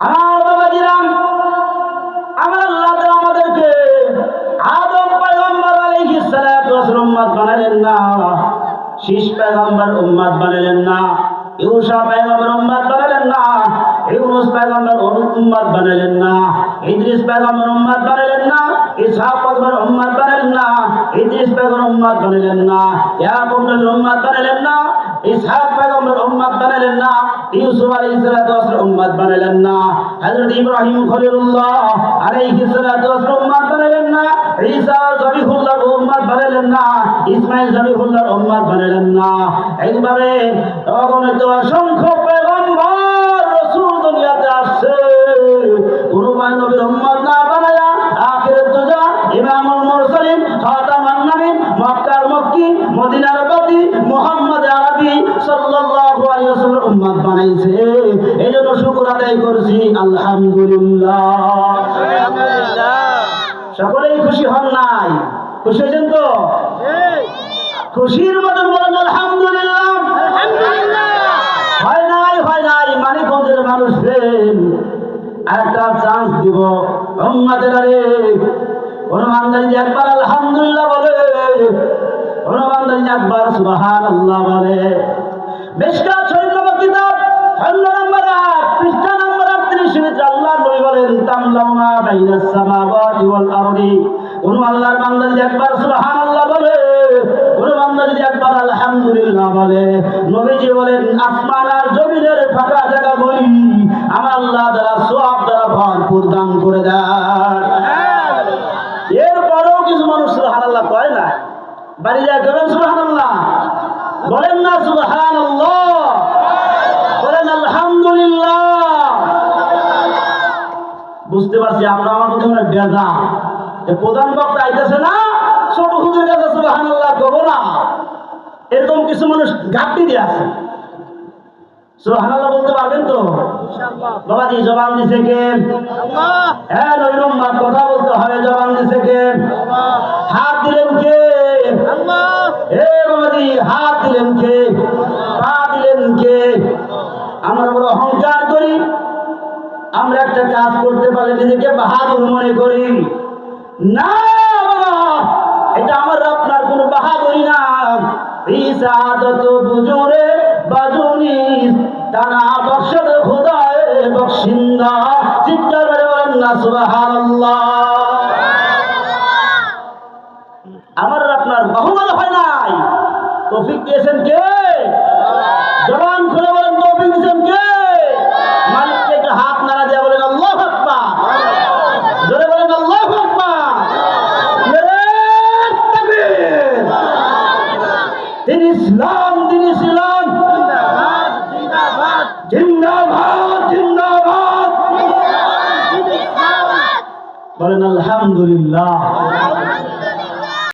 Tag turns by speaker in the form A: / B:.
A: আমার বাবাজিরাম আমার আল্লাহ আমাদেরকে আদম পয়গম্বর আলাইহিস সালাতু উম্মত বানালেন না, শীষ পয়গম্বর উম্মত বানালেন না ইউসা পয়গম্বর উম্মত বানালেন না, ইউনুস পয়গম্বর উম্মত বানালেন না, ইদ্রিস পয়গম্বর উম্মত বানালেন না, ইসহাক পয়গম্বর উম্মত বানালেন না, ইদ্রিস পয়গম্বর উম্মত বানালেন না, ইয়াকুব নবীর উম্মত বানালেন না ইসহাক পয়গম্বর উম্মত বানালেন না, ইউসুফ আলাইহিস সালাতু ওয়াস উম্মত বানালেন না, হযরত ইব্রাহিম খলিলুল্লাহ আলাইহিস সালাতু ওয়াস উম্মত বানালেন না, ঈসা উম্মত বানালেন না জবিহুল্লাহ উম্মত বানালেন না। এইভাবে অগণিত অসংখ্য পয়গম্বর রাসূল দুনিয়াতে আসছে। নবীর উম্মত না বানায়া আখিরাত দুজা ইমামুল মুরসালিন মক্কার মক্কি, মদিনার উম্মত বানাইছে। এজন্য শুকর আদায় করছি। আলহামদুলিল্লাহ। সকলেই খুশি হন নাই? খুশি হয়েছেন তো? খুশির মতন বলেন আলহামদুলিল্লাহ। হয় নাই হয় নাই মানিকগঞ্জের মানুষদের একটা চান্স দিব। উম্মাদের আরে। হনুমান যদি একবার আলহামদুলিল্লাহ বলে। হনুমান যদি একবার সুবাহান আল্লাহ বলে। নম্বর কিতাব খন্ড নম্বর আট পৃষ্ঠা নম্বর আটত্রিশ ভিতরে আল্লাহ নবী বলেন তামলামা বাইনাস সামাওয়াতি ওয়াল আরদি। কোন আল্লাহর বান্দা যদি একবার সুবহানাল্লাহ বলে কোন বান্দা যদি একবার আলহামদুলিল্লাহ বলে নবীজি বলেন আসমান আর জমিনের ফাঁকা জায়গা বলি আমার আল্লাহ দ্বারা দ্বারা ভরপুর দান করে দেয় এরপরেও কিছু মানুষ সুবহানাল্লাহ কয় না? বাড়ি যায় কেমন সুবহানাল্লাহ বলেন না সুবহানাল্লাহ বলেন আলহামদুলিল্লাহ বুঝতে পারছি আমরা আমার কথা মনে বেজা প্রধান বক্তা আইতেছে না ছোট হুজুর কাছে সুবহানাল্লাহ করব না। এরকম কিছু মানুষ ঘাটতি দিয়ে আছে। সুবহানাল্লাহ বলতে পারবেন তো? বাবাজি জবান দিছে কে? হ্যাঁ নইরম কথা বলতে হবে জবান দিছে কে? হাত দিলেন কে? হে বাবাজি হাত দিলেন কে? পা দিলেন কে? আমরা বড় অহংকার করি। আমরা একটা কাজ করতে পারলে নিজেকে বাহাদুর মনে করি। না, বাবা, এটা আমার আপনার কোনো বাহাদুরি না। ইসাদত বুজুরে বাজুনি টানা বর্ষদ বক্সিন্দা। করে বলেন, না আমার আপনার বহুমত হয় নাই। দিয়েছেন কে? জবান খুলে বলেন তৌফিক দিয়েছেন কে মালিককে একটু হাত নাড়া দিয়ে বলেন আল্লাহ আকবার জোরে বলেন আল্লাহ আকবার নারে তাকবীর দিন ইসলাম দিন ইসলাম। জিন্দাবাদ জিন্দাবাদ। বলেন আলহামদুলিল্লাহ।